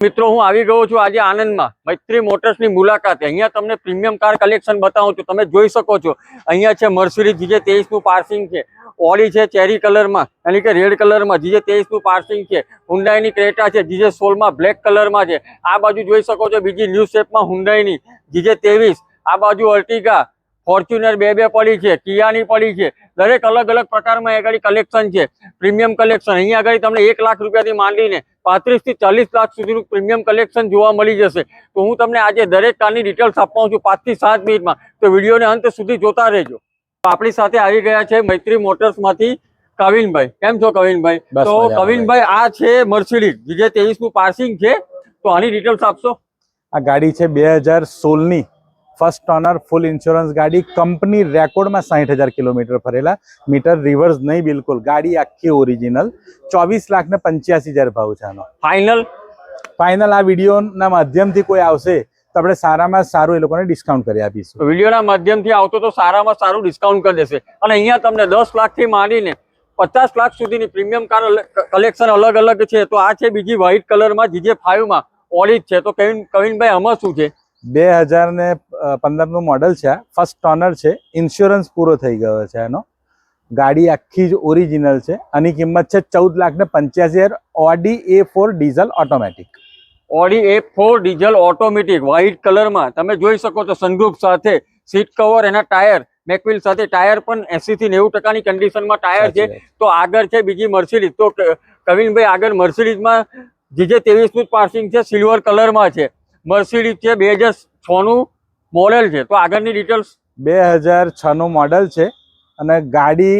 મિત્રો, હું આવી ગયો છું આજે આનંદમાં. મૈત્રી મોટર્સની મુલાકાતે. અહીંયા તમને પ્રીમિયમ કાર કલેક્શન બતાવું છું. તમે જોઈ શકો છો. અહીંયા છે મર્સિડીઝ, જીજે તેવીસનું પાર્સિંગ છે. ઓડી છે ચેરી કલરમાં એટલે કે રેડ કલરમાં જીજે તેવીસનું પાર્સિંગ છે. હુન્ડાઈની ક્રેટા છે, જીજે સોલમાં બ્લેક કલરમાં છે. આ બાજુ જોઈ શકો છો બીજી ન્યૂ શેપમાં હુન્ડાઈની જીજે તેવીસ આ બાજુ અર્ટિગા ફોર્ચ્યુનર બે બે પડી છે કિયાની પડી છે. દરેક અલગ અલગ પ્રકારમાં આગળ કલેક્શન છે. પ્રીમિયમ કલેક્શન અહીંયા આગળ તમને એક લાખ રૂપિયાથી માંડીને પાંત્રીસથી ચાલીસ લાખ સુધીનું પ્રીમિયમ કલેક્શન જોવા મળી જશે. તો હું તમને આજે દરેક કારની ડિટેલ્સ આપવાનું છું પાંચથી સાત મિનિટમાં. તો વિડીયોને અંત સુધી જોતા રહેજો. આપણી સાથે આવી ગયા છે મૈત્રી મોટર્સમાંથી કવિનભાઈ. કેમ છો કવિનભાઈ? તો કવિનભાઈ આ છે મર્સિડીઝ જે તેવીસનું પાર્સિંગ છે. તો આની ડિટેલ્સ આપશો? આ ગાડી છે બે હજાર સોળની. ફર્સ્ટ ઓનર ફૂલ ઇન્સ્યોરન્સ ગાડી કંપની રેકોર્ડમાં સાઠ હજાર કિલોમીટર ફરેલા. મીટર રિવર્સ નહીં બિલકુલ ગાડી આખી ઓરિજિનલ ચોવીસ લાખ ને પંચ્યાસી હજાર ભાવ છે આનો. ફાઇનલ ફાઇનલ આ વિડીયોના માધ્યમથી કોઈ આવશે તો આપણે સારામાં સારું એ લોકોને ડિસ્કાઉન્ટ કરી આપીશું. વિડીયોના માધ્યમથી આવતો તો સારામાં સારું ડિસ્કાઉન્ટ કરી દેશે. અને અહીંયા તમને દસ લાખથી માંડીને પચાસ લાખ સુધીની પ્રીમિયમ કાર કલેક્શન અલગ અલગ છે. તો આ છે બીજી વ્હાઇટ કલરમાં જીજે ફાઇવમાં ઓડિટ છે. તો કવિન કવિનભાઈ આમાં શું છે? બે હજાર ને પંદરનું મોડલ છે ફર્સ્ટ ટોનર છે. ઇન્સ્યોરન્સ પૂરો થઈ ગયો છે એનો. ગાડી આખી જ ઓરિજિનલ છે. આની કિંમત છે ચૌદ લાખ ને પંચ્યાસી હજાર. Audi A four diesel automatic Audi A four diesel automatic white કલરમાં તમે જોઈ શકો છો સનરૂફ સાથે સીટ કવર એના ટાયર મેકવિલ સાથે ટાયર પણ એસી થી નેવું ટકાની કન્ડિશનમાં ટાયર છે. તો આગળ છે બીજી મર્સિડીઝ તો કવિનભાઈ આગળ મર્સિડીઝમાં જે જે નું પાર્સિંગ છે સિલ્વર કલરમાં છે. મર્સિડીઝ છે, બે હજાર છનું મોડેલ છે. તો આગળની ડિટેલ્સ? બે હજાર છનું મોડેલ છે અને ગાડી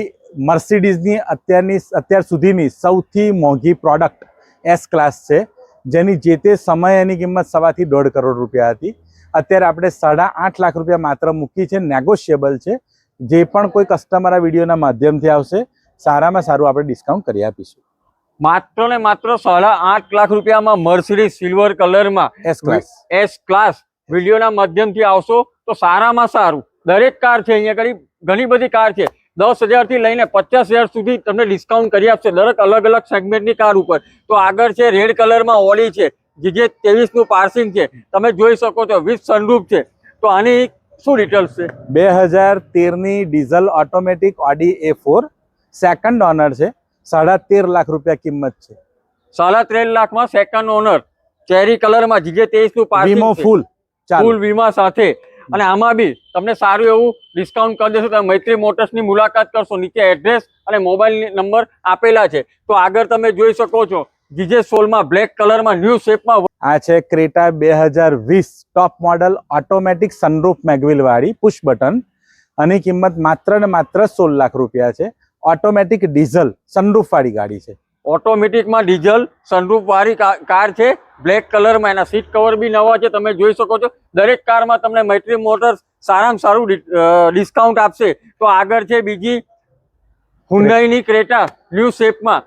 મર્સિડીઝની અત્યારની, અત્યાર સુધીની સૌથી મોંઘી પ્રોડક્ટ એસ ક્લાસ છે, જેની જે તે સમયે એની કિંમત સવાથી દોઢ કરોડ રૂપિયા હતી. અત્યારે આપણે સાડા આઠ લાખ રૂપિયા માત્ર મૂકી છે, નેગોશિયેબલ છે. જે પણ કોઈ કસ્ટમર આ વિડીયોના માધ્યમથી આવશે, સારામાં સારું આપણે ડિસ્કાઉન્ટ કરી આપીશું. માત્ર ને માત્ર સાડા આઠ લાખ રૂપિયામાં મર્સિડીઝ સિલ્વર કલરમાં એસ ક્લાસ એસ ક્લાસ વિડીયોના માધ્યમથી આવશો તો સારામાં સારું. દરેક કાર છે અહીંયા ઘણી ઘણી બધી કાર છે. દસ હજારથી લઈને પચાસ હજાર સુધી તમને ડિસ્કાઉન્ટ કરી આપશે દરેક અલગ અલગ સેગમેન્ટની કાર ઉપર. તો આગળ છે રેડ કલરમાં ઓડી છે જે જે નું પાર્સિંગ છે તમે જોઈ શકો છો વીસ સનરૂફ છે. તો આની શું ડિટેલ્સ છે? બે હજાર તેરની diesel automatic Audi A four second owner છે. સાડા તેર લાખ રૂપિયા કિંમત છે. સાડા ત્રણ લાખમાં સેકન્ડ ઓનર ચેરી કલરમાં જીજે તેવીસનું વીમો ફૂલ ફૂલ વીમા સાથે. અને આમાં બી તમને સારું એવું ડિસ્કાઉન્ટ કરી દેશો તમે મૈત્રી મોટર્સની મુલાકાત કરશો નીચે એડ્રેસ અને મોબાઈલ નંબર આપેલા છે. તો આગળ તમે જોઈ શકો છો જીજે સોલમાં બ્લેક કલરમાં ન્યૂ શેપમાં આ છે ક્રેટા બે હજાર વીસ top model automatic sunroof mag wheel વાળી પુશ બટન આની કિંમત માત્ર ને માત્ર સોળ લાખ રૂપિયા છે. ઓટોમેટિક ડીઝલ સનરૂફવાળી ગાડી છે. ઓટોમેટિકમાં ડીઝલ સનરૂફવાળી કાર છે. બ્લેક કલરમાં એના સીટ કવર બી નવા છે. તમે જોઈ શકો છો. દરેક કારમાં તમને મૈત્રી મોટર્સ સારામાં સારું ડિસ્કાઉન્ટ આપશે. તો આગળ છે બીજી હુંડાઈની ક્રેટા ન્યૂ શેપમાં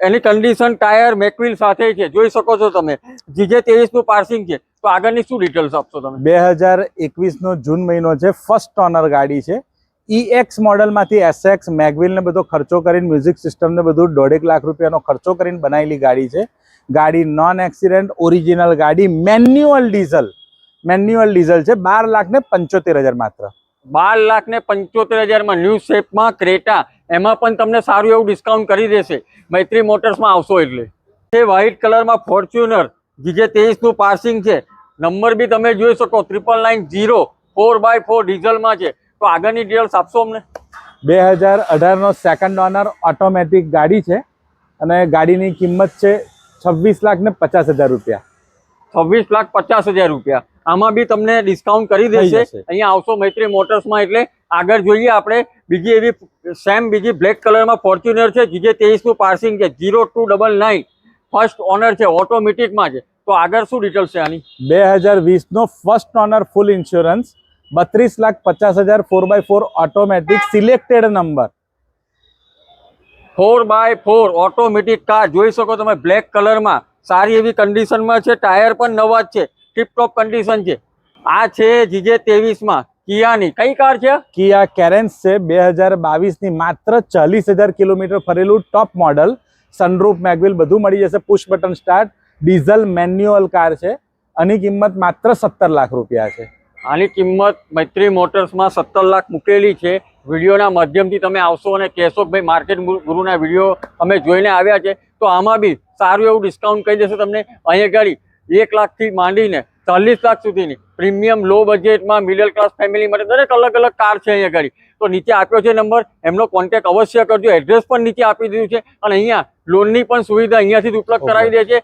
એની કન્ડિશન ટાયર મેકવિલ સાથે છે. જોઈ શકો છો તમે. જીજે તેવીસનું પાર્સિંગ છે. તો આગળની શું ડિટેલ્સ આપશો તમે? બે હજાર એકવીસનો જૂન મહિનો છે. ફર્સ્ટ ઓનર ગાડી છે. ઈ એક્સ મોડલમાંથી એસએક્સ મેગવિલને બધો ખર્ચો કરીને મ્યુઝિક સિસ્ટમને બધું દોઢેક લાખ રૂપિયાનો ખર્ચો કરીને બનાવેલી ગાડી છે. ગાડી નોન એક્સિડન્ટ ઓરિજિનલ ગાડી મેન્યુઅલ ડીઝલ મેન્યુઅલ ડીઝલ છે, બાર લાખ ને પંચોતેર હજાર માત્ર. બાર લાખ ને પંચોતેર હજારમાં ન્યૂ શેપમાં ક્રેટા એમાં પણ તમને સારું એવું ડિસ્કાઉન્ટ કરી દેશે. મૈત્રી મોટર્સમાં આવશો એટલે. તે વ્હાઇટ કલરમાં ફોર્ચ્યુનર જીજે તેવીસનું પાર્સિંગ છે. નંબર બી તમે જોઈ શકો triple nine zero four by four ડીઝલમાં છે. તો આગળની ડિટેલ્સ આપશો અમને? બે હજાર અઢારનો સેકન્ડ ઓનર ઓટોમેટિક ગાડી છે અને ગાડીની કિંમત છે છવ્વીસ લાખ ને પચાસ હજાર રૂપિયા. છવ્વીસ લાખ પચાસ હજાર રૂપિયા. આમાં બી તમને ડિસ્કાઉન્ટ કરી દેશે. અહીંયા આવશો મૈત્રી મોટર્સમાં એટલે આગળ જોઈએ આપણે બીજી એવી સેમ બીજી બ્લેક કલરમાં ફોર્ચ્યુનર છે જીજે તેવીસનું પાર્સિંગ છે zero two double nine first owner છે ઓટોમેટિકમાં છે. તો આગળ શું ડિટેલ્સ છે આની? બે હજાર વીસનો ફર્સ્ટ ઓનર ફૂલ ઇન્સ્યોરન્સ બત્રીસ લાખ પચાસ હજાર four by four automatic selected number four by four automatic car જોઈ શકો તમે બ્લેક કલરમાં સારી એવી કન્ડિશનમાં છે. ટાયર પણ નવા જ છે. ટીપટોપ કન્ડિશન છે. આ છે જીજે ત્રેવીસમાં કિયાની. કઈ કાર છે? કિયા કેરેન્સ છે. બે હજાર બાવીસની માત્ર ચાલીસ હજાર kilometre ફરેલું top model sunroof mag wheel બધું મળી જશે. Push button start diesel manual car છે. આની કિંમત માત્ર સત્તર લાખ રૂપિયા છે. આની કિંમત મૈત્રી મોટર્સમાં સત્તર લાખ મૂકેલી છે. વિડીયોના માધ્યમથી તમે આવશો અને કહેશો ભાઈ માર્કેટ ગુરુના વીડિયો અમે જોઈને આવ્યા છે. તો આમાં બી સારું એવું ડિસ્કાઉન્ટ કહી દેશે તમને. અહીંયા ગાડી એક લાખથી માંડીને ચાલીસ લાખ સુધીની પ્રીમિયમ લો બજેટમાં મિડલ ક્લાસ ફેમિલી માટે દરેક અલગ અલગ કાર છે અહીંયા ગાડી. તો નીચે આપ્યો છે નંબર. એમનો કોન્ટેક્ટ અવશ્ય કરજો. એડ્રેસ પણ નીચે આપી દીધું છે. અને અહીંયા લોનની પણ સુવિધા અહીંયાથી જ ઉપલબ્ધ કરાવી દે છે.